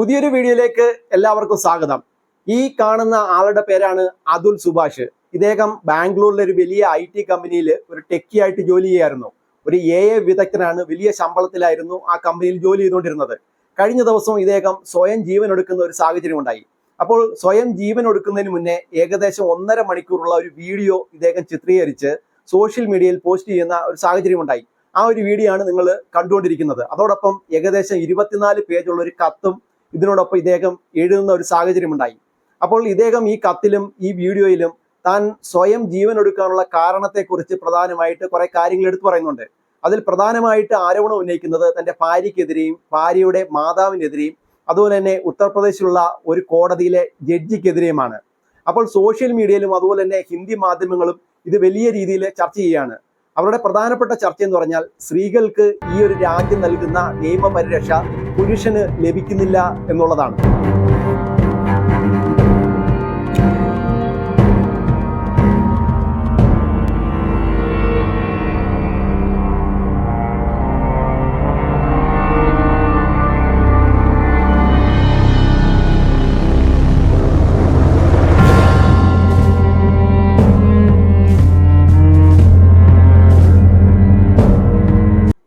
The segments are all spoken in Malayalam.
പുതിയൊരു വീഡിയോയിലേക്ക് എല്ലാവർക്കും സ്വാഗതം. ഈ കാണുന്ന ആളുടെ പേരാണ് അതുൽ സുഭാഷ്. ഇദ്ദേഹം ബാംഗ്ലൂരിലെ ഒരു വലിയ ഐ ടി കമ്പനിയിൽ ഒരു ടെക്കി ആയിട്ട് ജോലി ചെയ്യായിരുന്നു. ഒരു എ എ വിദഗ്ധനാണ് വലിയ ശമ്പളത്തിലായിരുന്നു ആ കമ്പനിയിൽ ജോലി ചെയ്തുകൊണ്ടിരുന്നത്. കഴിഞ്ഞ ദിവസം ഇദ്ദേഹം സ്വയം ജീവൻ എടുക്കുന്ന ഒരു സാഹചര്യം ഉണ്ടായി. അപ്പോൾ സ്വയം ജീവൻ എടുക്കുന്നതിന് മുന്നേ ഏകദേശം ഒന്നര മണിക്കൂറുള്ള ഒരു വീഡിയോ ഇദ്ദേഹം ചിത്രീകരിച്ച് സോഷ്യൽ മീഡിയയിൽ പോസ്റ്റ് ചെയ്യുന്ന ഒരു സാഹചര്യം ഉണ്ടായി. ആ ഒരു വീഡിയോ ആണ് നിങ്ങൾ കണ്ടുകൊണ്ടിരിക്കുന്നത്. അതോടൊപ്പം ഏകദേശം ഇരുപത്തിനാല് പേജുള്ള ഒരു കത്തും ഇതിനോടൊപ്പം ഇദ്ദേഹം എഴുതുന്ന ഒരു സാഹചര്യം ഉണ്ടായി. അപ്പോൾ ഇദ്ദേഹം ഈ കത്തിലും ഈ വീഡിയോയിലും താൻ സ്വയം ജീവൻ എടുക്കാനുള്ള കാരണത്തെക്കുറിച്ച് പ്രധാനമായിട്ട് കുറെ കാര്യങ്ങൾ എടുത്തു പറയുന്നുണ്ട്. അതിൽ പ്രധാനമായിട്ട് ആരോപണം ഉന്നയിക്കുന്നത് തന്റെ ഭാര്യയ്ക്കെതിരെയും ഭാര്യയുടെ മാതാവിനെതിരെയും അതുപോലെ തന്നെ ഉത്തർപ്രദേശിലുള്ള ഒരു കോടതിയിലെ ജഡ്ജിക്കെതിരെയുമാണ്. അപ്പോൾ സോഷ്യൽ മീഡിയയിലും അതുപോലെ തന്നെ ഹിന്ദി മാധ്യമങ്ങളും ഇത് വലിയ രീതിയിൽ ചർച്ച ചെയ്യുകയാണ്. അവരുടെ പ്രധാനപ്പെട്ട ചർച്ച എന്ന് പറഞ്ഞാൽ സ്ത്രീകൾക്ക് ഈ ഒരു രാജ്യം നൽകുന്ന നിയമപരിരക്ഷ പുരുഷന് ലഭിക്കുന്നില്ല എന്നുള്ളതാണ്.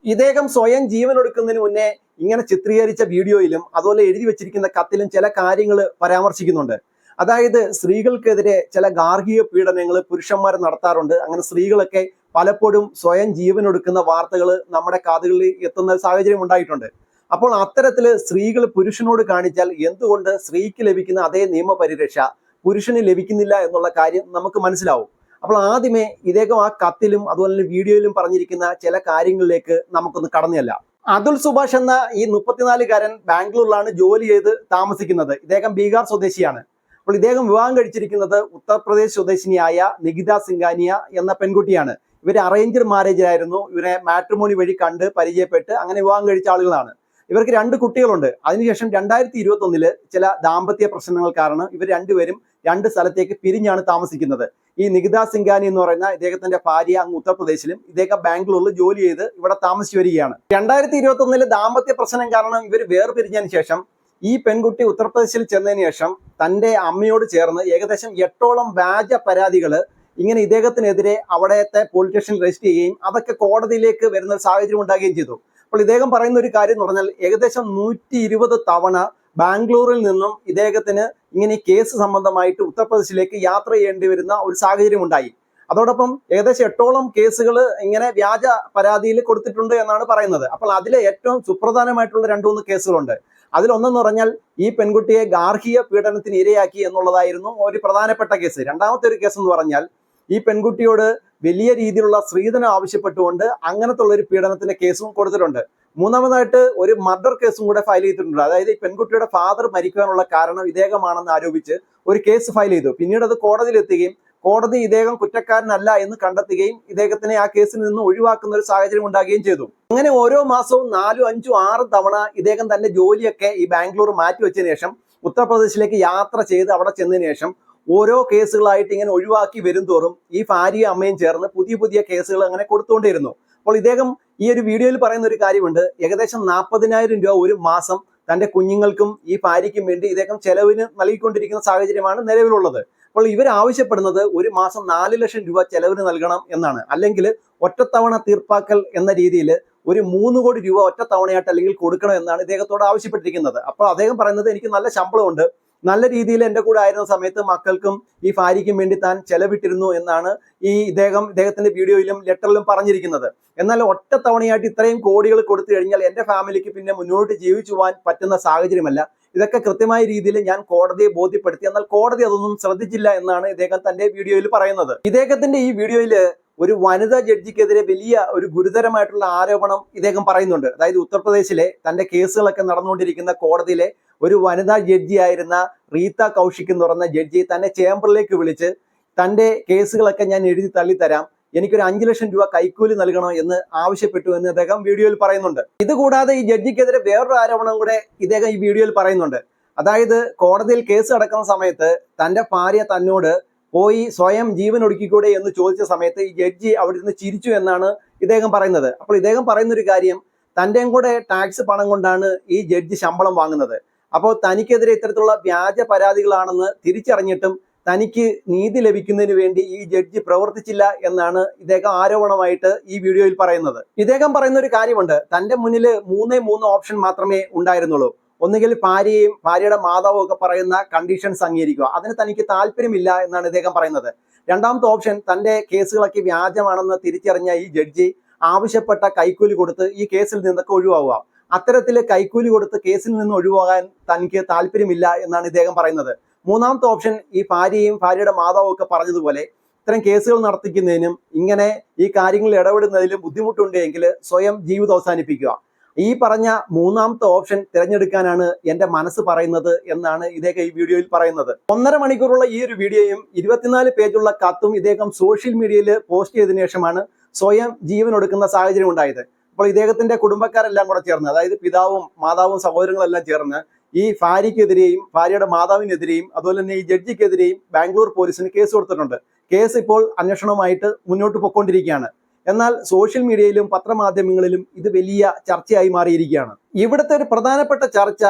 ഇദ്ദേഹം സ്വയം ജീവനൊടുക്കുന്നതിന് മുന്നേ ഇങ്ങനെ ചിത്രീകരിച്ച വീഡിയോയിലും അതുപോലെ എഴുതി വെച്ചിരിക്കുന്ന കത്തിലും ചില കാര്യങ്ങൾ പരാമർശിക്കുന്നുണ്ട്. അതായത് സ്ത്രീകൾക്കെതിരെ ചില ഗാർഹിക പീഡനങ്ങൾ പുരുഷന്മാർ നടത്താറുണ്ട്. അങ്ങനെ സ്ത്രീകളൊക്കെ പലപ്പോഴും സ്വയം ജീവൻ എടുക്കുന്ന വാർത്തകൾ നമ്മുടെ കാതുകളിൽ എത്തുന്ന സാഹചര്യം ഉണ്ടായിട്ടുണ്ട്. അപ്പോൾ അത്തരത്തിൽ സ്ത്രീകൾ പുരുഷനോട് കാണിച്ചാൽ എന്തുകൊണ്ട് സ്ത്രീക്ക് ലഭിക്കുന്ന അതേ നിയമപരിരക്ഷ പുരുഷന് ലഭിക്കുന്നില്ല എന്നുള്ള കാര്യം നമുക്ക് മനസ്സിലാവും. അപ്പോൾ ആദ്യമേ ഇദ്ദേഹം ആ കത്തിലും അതുപോലെ വീഡിയോയിലും പറഞ്ഞിരിക്കുന്ന ചില കാര്യങ്ങളിലേക്ക് നമുക്കൊന്ന് കടന്നല്ല. അതുൽ സുഭാഷ് എന്ന ഈ മുപ്പത്തിനാലുകാരൻ ബാംഗ്ലൂരിലാണ് ജോലി ചെയ്ത് താമസിക്കുന്നത്. ഇദ്ദേഹം ബീഹാർ സ്വദേശിയാണ്. അപ്പോൾ ഇദ്ദേഹം വിവാഹം കഴിച്ചിരിക്കുന്നത് ഉത്തർപ്രദേശ് സ്വദേശിനിയായ നികിത സിംഗാനിയ എന്ന പെൺകുട്ടിയാണ്. ഇവർ അറേഞ്ച്ഡ് മാരേജ് ആയിരുന്നു. ഇവരെ മാട്രിമോണി വഴി കണ്ട് പരിചയപ്പെട്ട് അങ്ങനെ വിവാഹം കഴിച്ച ആളുകളാണ്. ഇവർക്ക് രണ്ട് കുട്ടികളുണ്ട്. അതിനുശേഷം രണ്ടായിരത്തി ഇരുപത്തി ഒന്നിൽ ചില ദാമ്പത്യ പ്രശ്നങ്ങൾ കാരണം ഇവർ രണ്ടുപേരും രണ്ട് സ്ഥലത്തേക്ക് പിരിഞ്ഞാണ് താമസിക്കുന്നത്. ഈ നികിത സിംഗാനി എന്ന് പറയുന്ന ഇദ്ദേഹത്തിന്റെ ഭാര്യ അങ്ങ് ഉത്തർപ്രദേശിലും ഇദ്ദേഹം ബാംഗ്ലൂരിൽ ജോലി ചെയ്ത് ഇവിടെ താമസിച്ചു വരികയാണ്. രണ്ടായിരത്തി ഇരുപത്തി ഒന്നിൽ ദാമ്പത്യ പ്രശ്നം കാരണം ഇവർ വേർപിരിഞ്ഞതിന് ശേഷം ഈ പെൺകുട്ടി ഉത്തർപ്രദേശിൽ ചെന്നതിന് ശേഷം തന്റെ അമ്മയോട് ചേർന്ന് ഏകദേശം എട്ടോളം വ്യാജ പരാതികൾ ഇങ്ങനെ ഇദ്ദേഹത്തിനെതിരെ അവിടത്തെ പോലീസ് സ്റ്റേഷനിൽ രജിസ്റ്റർ ചെയ്യുകയും അതൊക്കെ കോടതിയിലേക്ക് വരുന്ന സാഹചര്യം ഉണ്ടാകുകയും ചെയ്തു. അപ്പോൾ ഇദ്ദേഹം പറയുന്ന ഒരു കാര്യം എന്ന് പറഞ്ഞാൽ ഏകദേശം നൂറ്റി ഇരുപത് തവണ ബാംഗ്ലൂരിൽ നിന്നും ഇദ്ദേഹത്തിന് ഇങ്ങനെ കേസ് സംബന്ധമായിട്ട് ഉത്തർപ്രദേശിലേക്ക് യാത്ര ചെയ്യേണ്ടി വരുന്ന ഒരു സാഹചര്യം ഉണ്ടായി. അതോടൊപ്പം ഏകദേശം എട്ടോളം കേസുകൾ ഇങ്ങനെ വ്യാജ പരാതിയിൽ കൊടുത്തിട്ടുണ്ട് എന്നാണ് പറയുന്നത്. അപ്പോൾ അതിലെ ഏറ്റവും സുപ്രധാനമായിട്ടുള്ള രണ്ടു മൂന്ന് കേസുകളുണ്ട്. അതിലൊന്നെന്ന് പറഞ്ഞാൽ ഈ പെൺകുട്ടിയെ ഗാർഹിക പീഡനത്തിന് ഇരയാക്കി എന്നുള്ളതായിരുന്നു ഒരു പ്രധാനപ്പെട്ട കേസ്. രണ്ടാമത്തെ ഒരു കേസ് എന്ന് പറഞ്ഞാൽ ഈ പെൺകുട്ടിയോട് വലിയ രീതിയിലുള്ള സ്ത്രീധനം ആവശ്യപ്പെട്ടുകൊണ്ട് അങ്ങനത്തെ ഒരു പീഡനത്തിന്റെ കേസും കൊടുത്തിട്ടുണ്ട്. മൂന്നാമതായിട്ട് ഒരു മർഡർ കേസും കൂടെ ഫയൽ ചെയ്തിട്ടുണ്ട്. അതായത് ഈ പെൺകുട്ടിയുടെ ഫാദർ മരിക്കാനുള്ള കാരണം ഇദ്ദേഹമാണെന്ന് ആരോപിച്ച് ഒരു കേസ് ഫയൽ ചെയ്തു. പിന്നീട് അത് കോടതിയിൽ എത്തുകയും കോടതി ഇദ്ദേഹം കുറ്റക്കാരനല്ല എന്ന് കണ്ടെത്തുകയും ഇദ്ദേഹത്തിനെ ആ കേസിൽ നിന്ന് ഒഴിവാക്കുന്ന ഒരു സാഹചര്യം ഉണ്ടാകുകയും ചെയ്തു. അങ്ങനെ ഓരോ മാസവും നാലും അഞ്ചും ആറും തവണ ഇദ്ദേഹം തന്റെ ജോലിയൊക്കെ ഈ ബാംഗ്ലൂർ മാറ്റിവെച്ചതിന് ശേഷം ഉത്തർപ്രദേശിലേക്ക് യാത്ര ചെയ്ത് അവിടെ ചെന്നതിന് ശേഷം ഓരോ കേസുകളായിട്ട് ഇങ്ങനെ ഒഴിവാക്കി വരും തോറും ഈ ഭാര്യയും അമ്മയും ചേർന്ന് പുതിയ പുതിയ കേസുകൾ അങ്ങനെ കൊടുത്തുകൊണ്ടിരുന്നു അപ്പോൾ ഇദ്ദേഹം ഈ ഒരു വീഡിയോയിൽ പറയുന്ന ഒരു കാര്യമുണ്ട്. ഏകദേശം നാൽപ്പതിനായിരം രൂപ ഒരു മാസം തന്റെ കുഞ്ഞുങ്ങൾക്കും ഈ ഭാര്യയ്ക്കും വേണ്ടി ഇദ്ദേഹം ചെലവിന് നൽകിക്കൊണ്ടിരിക്കുന്ന സാഹചര്യമാണ് നിലവിലുള്ളത്. അപ്പോൾ ഇവർ ആവശ്യപ്പെടുന്നത് ഒരു മാസം നാല് ലക്ഷം രൂപ ചെലവിന് നൽകണം എന്നാണ്. അല്ലെങ്കിൽ ഒറ്റത്തവണ തീർപ്പാക്കൽ എന്ന രീതിയിൽ ഒരു മൂന്ന് കോടി രൂപ ഒറ്റത്തവണയായിട്ട് അല്ലെങ്കിൽ കൊടുക്കണം എന്നാണ് ഇദ്ദേഹത്തോട് ആവശ്യപ്പെട്ടിരിക്കുന്നത്. അപ്പോൾ അദ്ദേഹം പറയുന്നത് എനിക്ക് നല്ല ശമ്പളമുണ്ട്. നല്ല രീതിയിൽ എന്റെ കൂടെ ആയിരുന്ന സമയത്ത് മക്കൾക്കും ഈ ഭാര്യയ്ക്കും വേണ്ടി താൻ ചെലവിട്ടിരുന്നു എന്നാണ് ഈ ഇദ്ദേഹം ഇദ്ദേഹത്തിന്റെ വീഡിയോയിലും ലെറ്ററിലും പറഞ്ഞിരിക്കുന്നത്. എന്നാൽ ഒറ്റ തവണയായിട്ട് ഇത്രയും കോടികൾ കൊടുത്തു കഴിഞ്ഞാൽ എന്റെ ഫാമിലിക്ക് പിന്നെ മുന്നോട്ട് ജീവിച്ചു പോകാൻ പറ്റുന്ന സാഹചര്യമല്ല. ഇതൊക്കെ കൃത്യമായ രീതിയിൽ ഞാൻ കോടതിയെ ബോധ്യപ്പെടുത്തി. എന്നാൽ കോടതി അതൊന്നും ശ്രദ്ധിച്ചില്ല എന്നാണ് ഇദ്ദേഹം തന്റെ വീഡിയോയിൽ പറയുന്നത്. ഇദ്ദേഹത്തിന്റെ ഈ വീഡിയോയിൽ ഒരു വനിതാ ജഡ്ജിക്കെതിരെ വലിയ ഒരു ഗുരുതരമായിട്ടുള്ള ആരോപണം ഇദ്ദേഹം പറയുന്നുണ്ട്. അതായത് ഉത്തർപ്രദേശിലെ തന്റെ കേസുകളൊക്കെ നടന്നുകൊണ്ടിരിക്കുന്ന കോടതിയിലെ ഒരു വനിതാ ജഡ്ജി ആയിരുന്ന റീത്ത കൗശിക് എന്ന് പറയുന്ന ജഡ്ജി തന്നെ ചേംബറിലേക്ക് വിളിച്ച് തന്റെ കേസുകളൊക്കെ ഞാൻ എഴുതി തള്ളിത്തരാം. എനിക്കൊരു അഞ്ചു ലക്ഷം രൂപ കൈക്കൂലി നൽകണോ എന്ന് ആവശ്യപ്പെട്ടു എന്ന് അദ്ദേഹം വീഡിയോയിൽ പറയുന്നുണ്ട്. ഇതുകൂടാതെ ഈ ജഡ്ജിക്കെതിരെ വേറൊരു ആരോപണം കൂടെ ഇദ്ദേഹം ഈ വീഡിയോയിൽ പറയുന്നുണ്ട്. അതായത് കോടതിയിൽ കേസ് അടക്കുന്ന സമയത്ത് തന്റെ ഭാര്യ തന്നോട് പോയി സ്വയം ജീവൻ ഒടുക്കിക്കൂടെ എന്ന് ചോദിച്ച സമയത്ത് ഈ ജഡ്ജി അവിടെ നിന്ന് ചിരിച്ചു എന്നാണ് ഇദ്ദേഹം പറയുന്നത്. അപ്പോൾ ഇദ്ദേഹം പറയുന്നൊരു കാര്യം തന്റെയും കൂടെ ടാക്സ് പണം കൊണ്ടാണ് ഈ ജഡ്ജി ശമ്പളം വാങ്ങുന്നത്. അപ്പോൾ തനിക്കെതിരെ ഇത്തരത്തിലുള്ള വ്യാജ പരാതികളാണെന്ന് തിരിച്ചറിഞ്ഞിട്ടും തനിക്ക് നീതി ലഭിക്കുന്നതിന് വേണ്ടി ഈ ജഡ്ജി പ്രവർത്തിച്ചില്ല എന്നാണ് ഇദ്ദേഹം ആരോപണമായിട്ട് ഈ വീഡിയോയിൽ പറയുന്നത്. ഇദ്ദേഹം പറയുന്ന ഒരു കാര്യമുണ്ട്. തന്റെ മുന്നിൽ മൂന്നേ മൂന്ന് ഓപ്ഷൻ മാത്രമേ ഉണ്ടായിരുന്നുള്ളൂ. ഒന്നുകിൽ ഭാര്യയും ഭാര്യയുടെ മാതാവും ഒക്കെ പറയുന്ന കണ്ടീഷൻസ് അംഗീകരിക്കുക. അതിന് തനിക്ക് താല്പര്യമില്ല എന്നാണ് ഇദ്ദേഹം പറയുന്നത്. രണ്ടാമത്തെ ഓപ്ഷൻ തന്റെ കേസുകളൊക്കെ വ്യാജമാണെന്ന് തിരിച്ചറിഞ്ഞ ഈ ജഡ്ജി ആവശ്യപ്പെട്ട കൈക്കൂലി കൊടുത്ത് ഈ കേസിൽ നിന്നൊക്കെ ഒഴിവാവുക. അത്തരത്തിൽ കൈക്കൂലി കൊടുത്ത് കേസിൽ നിന്ന് ഒഴിവാകാൻ തനിക്ക് താല്പര്യമില്ല എന്നാണ് ഇദ്ദേഹം പറയുന്നത്. മൂന്നാമത്തെ ഓപ്ഷൻ ഈ ഭാര്യയും ഭാര്യയുടെ മാതാവും ഒക്കെ പറഞ്ഞതുപോലെ ഇത്തരം കേസുകൾ നടത്തിക്കുന്നതിനും ഇങ്ങനെ ഈ കാര്യങ്ങളിൽ ഇടപെടുന്നതിലും ബുദ്ധിമുട്ടുണ്ടെങ്കിൽ സ്വയം ജീവിതം അവസാനിപ്പിക്കുക. ഈ പറഞ്ഞ മൂന്നാമത്തെ ഓപ്ഷൻ തിരഞ്ഞെടുക്കാനാണ് എന്റെ മനസ്സ് പറയുന്നത് എന്നാണ് ഇദ്ദേഹം ഈ വീഡിയോയിൽ പറയുന്നത്. ഒന്നര മണിക്കൂറുള്ള ഈ ഒരു വീഡിയോയും ഇരുപത്തിനാല് പേജുള്ള കത്തും ഇദ്ദേഹം സോഷ്യൽ മീഡിയയിൽ പോസ്റ്റ് ചെയ്തതിനു ശേഷമാണ് സ്വയം ജീവൻ ഒടുക്കുന്ന സാഹചര്യം ഉണ്ടായത്. അപ്പോൾ ഇദ്ദേഹത്തിന്റെ കുടുംബക്കാരെല്ലാം കൂടെ ചേർന്ന് അതായത് പിതാവും മാതാവും സഹോദരങ്ങളെല്ലാം ചേർന്ന് ഈ ഭാര്യയ്ക്കെതിരെയും ഭാര്യയുടെ മാതാവിനെതിരെയും അതുപോലെ തന്നെ ഈ ജഡ്ജിക്കെതിരെയും ബാംഗ്ലൂർ പോലീസിന് കേസ് കൊടുത്തിട്ടുണ്ട്. കേസ് ഇപ്പോൾ അന്വേഷണവുമായിട്ട് മുന്നോട്ട് പോയിക്കൊണ്ടിരിക്കുകയാണ്. എന്നാൽ സോഷ്യൽ മീഡിയയിലും പത്രമാധ്യമങ്ങളിലും ഇത് വലിയ ചർച്ചയായി മാറിയിരിക്കുകയാണ്. ഇവിടുത്തെ ഒരു പ്രധാനപ്പെട്ട ചർച്ച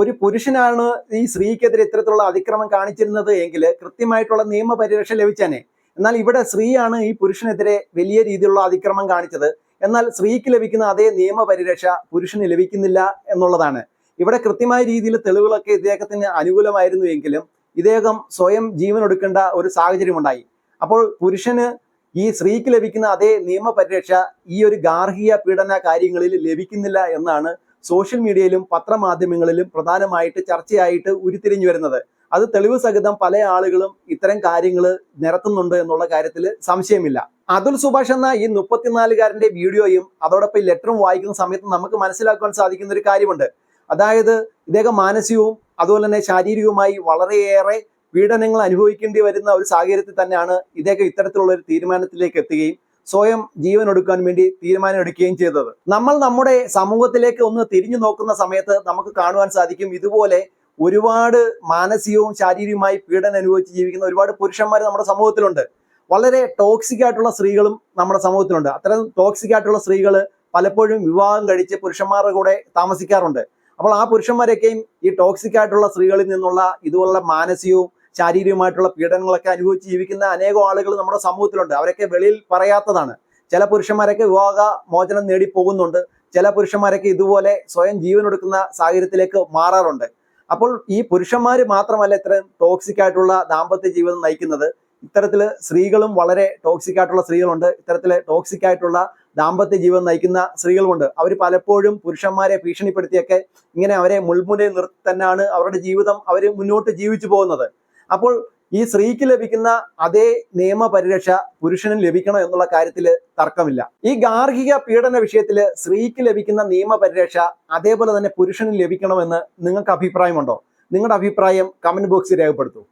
ഒരു പുരുഷനാണ് ഈ സ്ത്രീക്കെതിരെ ഇത്തരത്തിലുള്ള അതിക്രമം കാണിച്ചിരുന്നത് എങ്കിൽ കൃത്യമായിട്ടുള്ള നിയമപരിരക്ഷ ലഭിച്ചേനെ. എന്നാൽ ഇവിടെ സ്ത്രീയാണ് ഈ പുരുഷനെതിരെ വലിയ രീതിയിലുള്ള അതിക്രമം കാണിച്ചത്. എന്നാൽ സ്ത്രീക്ക് ലഭിക്കുന്ന അതേ നിയമപരിരക്ഷ പുരുഷന് ലഭിക്കുന്നില്ല എന്നുള്ളതാണ്. ഇവിടെ കൃത്യമായ രീതിയിൽ തെളിവുകളൊക്കെ ഇദ്ദേഹത്തിന് അനുകൂലമായിരുന്നു എങ്കിലും ഇദ്ദേഹം സ്വയം ജീവൻ എടുക്കേണ്ട ഒരു സാഹചര്യം ഉണ്ടായി അപ്പോൾ പുരുഷന് ഈ സ്ത്രീക്ക് ലഭിക്കുന്ന അതേ നിയമപരിരക്ഷ ഈ ഒരു ഗാർഹിക പീഡന കാര്യങ്ങളിൽ ലഭിക്കുന്നില്ല എന്നാണ് സോഷ്യൽ മീഡിയയിലും പത്രമാധ്യമങ്ങളിലും പ്രധാനമായിട്ട് ചർച്ചയായിട്ട് ഉരുത്തിരിഞ്ഞു വരുന്നത്. അത് തെളിവ് സഹിതം പല ആളുകളും ഇത്തരം കാര്യങ്ങൾ നിരത്തുന്നുണ്ട് എന്നുള്ള കാര്യത്തിൽ സംശയമില്ല. അതുൽ സുഭാഷ് എന്ന ഈ മുപ്പത്തിനാലുകാരന്റെ വീഡിയോയും അതോടൊപ്പം ലെറ്ററും വായിക്കുന്ന സമയത്ത് നമുക്ക് മനസ്സിലാക്കാൻ സാധിക്കുന്ന ഒരു കാര്യമുണ്ട്. അതായത് ഇദ്ദേഹം മാനസികവും അതുപോലെ തന്നെ ശാരീരികവുമായി വളരെയേറെ പീഡനങ്ങൾ അനുഭവിക്കേണ്ടി വരുന്ന ഒരു സാഹചര്യത്തിൽ തന്നെയാണ് ഇദ്ദേഹം ഇത്തരത്തിലുള്ള ഒരു തീരുമാനത്തിലേക്ക് എത്തുകയും സ്വയം ജീവൻ എടുക്കാൻ വേണ്ടി തീരുമാനം എടുക്കുകയും ചെയ്തത്. നമ്മൾ നമ്മുടെ സമൂഹത്തിലേക്ക് ഒന്ന് തിരിഞ്ഞു നോക്കുന്ന സമയത്ത് നമുക്ക് കാണുവാൻ സാധിക്കും ഇതുപോലെ ഒരുപാട് മാനസികവും ശാരീരികവുമായി പീഡനം അനുഭവിച്ച് ജീവിക്കുന്ന ഒരുപാട് പുരുഷന്മാർ നമ്മുടെ സമൂഹത്തിലുണ്ട്. വളരെ ടോക്സിക് ആയിട്ടുള്ള സ്ത്രീകളും നമ്മുടെ സമൂഹത്തിലുണ്ട്. അത്തരം ടോക്സിക് ആയിട്ടുള്ള സ്ത്രീകൾ പലപ്പോഴും വിവാഹം കഴിച്ച് പുരുഷന്മാരുടെ കൂടെ താമസിക്കാറുണ്ട്. അപ്പോൾ ആ പുരുഷന്മാരൊക്കെയും ഈ ടോക്സിക് ആയിട്ടുള്ള സ്ത്രീകളിൽ നിന്നുള്ള ഇതുപോലുള്ള മാനസികവും ശാരീരികമായിട്ടുള്ള പീഡനങ്ങളൊക്കെ അനുഭവിച്ച് ജീവിക്കുന്ന അനേകം ആളുകൾ നമ്മുടെ സമൂഹത്തിലുണ്ട്. അവരൊക്കെ വെളിയിൽ പറയാത്തതാണ്. ചില പുരുഷന്മാരൊക്കെ വിവാഹ മോചനം നേടി പോകുന്നുണ്ട്. ചില പുരുഷന്മാരൊക്കെ ഇതുപോലെ സ്വയം ജീവൻ എടുക്കുന്ന സാഹചര്യത്തിലേക്ക് മാറാറുണ്ട്. അപ്പോൾ ഈ പുരുഷന്മാർ മാത്രമല്ല ഇത്രയും ടോക്സിക് ആയിട്ടുള്ള ദാമ്പത്യ ജീവിതം നയിക്കുന്നത്. ഇത്തരത്തിൽ സ്ത്രീകളും വളരെ ടോക്സിക് ആയിട്ടുള്ള സ്ത്രീകളുണ്ട്. ഇത്തരത്തിൽ ടോക്സിക് ആയിട്ടുള്ള ദാമ്പത്യ ജീവിതം നയിക്കുന്ന സ്ത്രീകളുമുണ്ട്. അവർ പലപ്പോഴും പുരുഷന്മാരെ ഭീഷണിപ്പെടുത്തിയൊക്കെ ഇങ്ങനെ അവരെ മുൾമുനയിൽ നിർത്തി തന്നെയാണ് അവരുടെ ജീവിതം അവർ മുന്നോട്ട് ജീവിച്ചു പോകുന്നത്. അപ്പോൾ ഈ സ്ത്രീക്ക് ലഭിക്കുന്ന അതേ നിയമപരിരക്ഷ പുരുഷനും ലഭിക്കണം എന്നുള്ള കാര്യത്തിൽ തർക്കമില്ല. ഈ ഗാർഹിക പീഡന വിഷയത്തിൽ സ്ത്രീക്ക് ലഭിക്കുന്ന നിയമപരിരക്ഷ അതേപോലെ തന്നെ പുരുഷനും ലഭിക്കണമെന്ന് നിങ്ങൾക്ക് അഭിപ്രായമുണ്ടോ? നിങ്ങളുടെ അഭിപ്രായം കമന്റ് ബോക്സിൽ രേഖപ്പെടുത്തൂ.